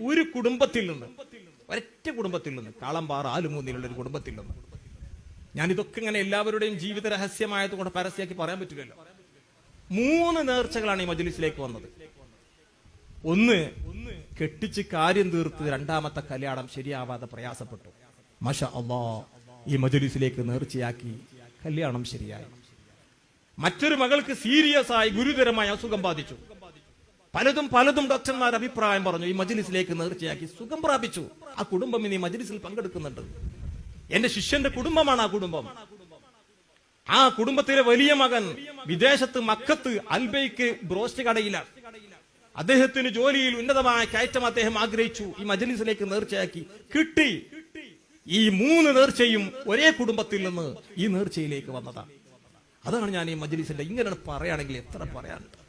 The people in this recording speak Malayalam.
ഒരു കുടുംബത്തിൽ നിന്ന് ഒരൊറ്റ കുടുംബത്തിൽ നിന്ന് കാളമ്പാറ ആലുമൂന്നിലുള്ള ഒരു കുടുംബത്തിൽ നിന്ന്. ഞാൻ ഇതൊക്കെ ഇങ്ങനെ എല്ലാവരുടെയും ജീവിത രഹസ്യമായതുകൊണ്ട് പരസ്യമാക്കി പറയാൻ പറ്റില്ലല്ലോ. മൂന്ന് നേർച്ചകളാണ് ഈ മജ്ലിസിലേക്ക് വന്നത്. ഒന്ന് കെട്ടിച്ച് കാര്യം തീർത്ത് രണ്ടാമത്തെ കല്യാണം ശരിയാവാതെ പ്രയാസപ്പെട്ടു. മഷ അള്ളാ ഈ മജ്ലിസിലേക്ക് നേർച്ചയാക്കി കല്യാണം ശരിയായി. മറ്റൊരു മകൾക്ക് സീരിയസ് ആയി ഗുരുതരമായ അസുഖം ബാധിച്ചു. പലതും പലതും ഡോക്ടർമാർ അഭിപ്രായം പറഞ്ഞു. ഈ മജ്ലിസിലേക്ക് നേർച്ചയാക്കി സുഖം പ്രാപിച്ചു. ആ കുടുംബം ഇനി മജ്ലിസിൽ പങ്കെടുക്കുന്നുണ്ട്. എന്റെ ശിഷ്യന്റെ കുടുംബമാണ് ആ കുടുംബം. ആ കുടുംബത്തിലെ വലിയ മകൻ വിദേശത്ത് മക്കത്ത് അൽബൈക്ക് ബ്രോസ്റ്റ് കടയിലാണ് അദ്ദേഹത്തിന് ജോലിയിൽ ഉന്നതമായ കയറ്റം അദ്ദേഹം ആഗ്രഹിച്ചു. ഈ മജലിസിലേക്ക് നേർച്ചയാക്കി കിട്ടി. ഈ മൂന്ന് നേർച്ചയും ഒരേ കുടുംബത്തിൽ നിന്ന് ഈ നേർച്ചയിലേക്ക് വന്നതാണ് അതാണ് ഞാൻ ഈ മജലിസിന്റെ ഇങ്ങനെ പറയുകയാണെങ്കിൽ എത്ര പറയാനുണ്ട്.